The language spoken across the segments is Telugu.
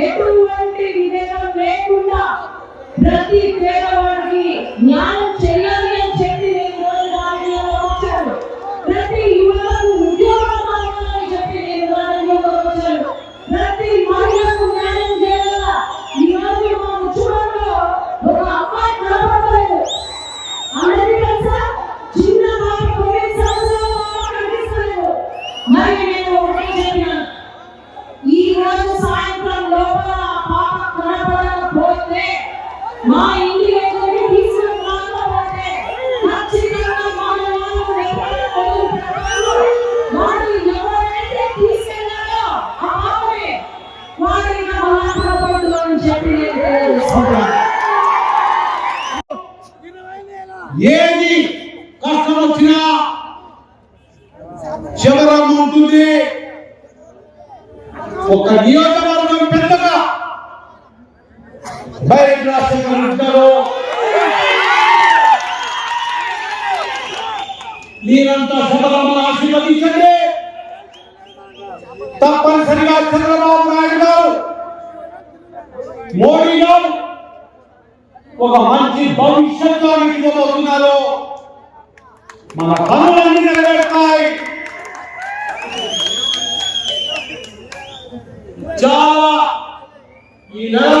ఎటువంటి విధేయం లేకుండా ప్రతి పేదవాడికి న్యాయం చేయాలి అని చెప్పి నేను ఈరోజు రాజకీయంలో వచ్చాను. ప్రతి యువతకు ఉద్యోగం కావాలని చెప్పి నేను రాజకీయంలో వచ్చాను. ప్రతి మహిళకు న్యాయం చేయాలా? ఈరోజు మా ఉద్యోగంలో ఒక అమ్మాయి కనపడలేదు. అందరికీ తెలుసా చిన్న బాబు తొమ్మిది సంవత్సరాల కనిపిస్తలేదు. మరి నేను ఒకటే చెప్పినాను. ఈ రోజు సాయంత్రం లోపల పాప కనపడకపోతే మా ఇంటి దగ్గరికి ఖచ్చితంగా వాడు ఎవరైతే ఆ వాడిని అని చెప్పి ఏది కష్టం వచ్చినా చివరం ఉంటుంది. ఒక నియోజకవర్గం బయట రాజశేఖర్ ఉంటారు మీరంతా శబరమ్మను ఆశీర్వదించండి తప్పనిసరిగా చంద్రబాబు నాయుడు గారు మోడీ గారు ఒక మంచి భవిష్యత్తు ఇవ్వబోతున్నారు మన పనులన్నీ నెరవేరుతాయి చాలా ఈ నెల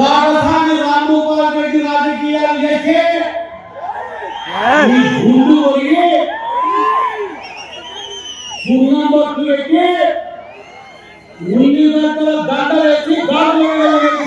राजस्थान रामगोपाल रेड्डी राजकीय अध्यक्ष हिंदू होगी सुनाम बोलते हैं कि उन्हीं ने तो दादा ऐसी बात बोल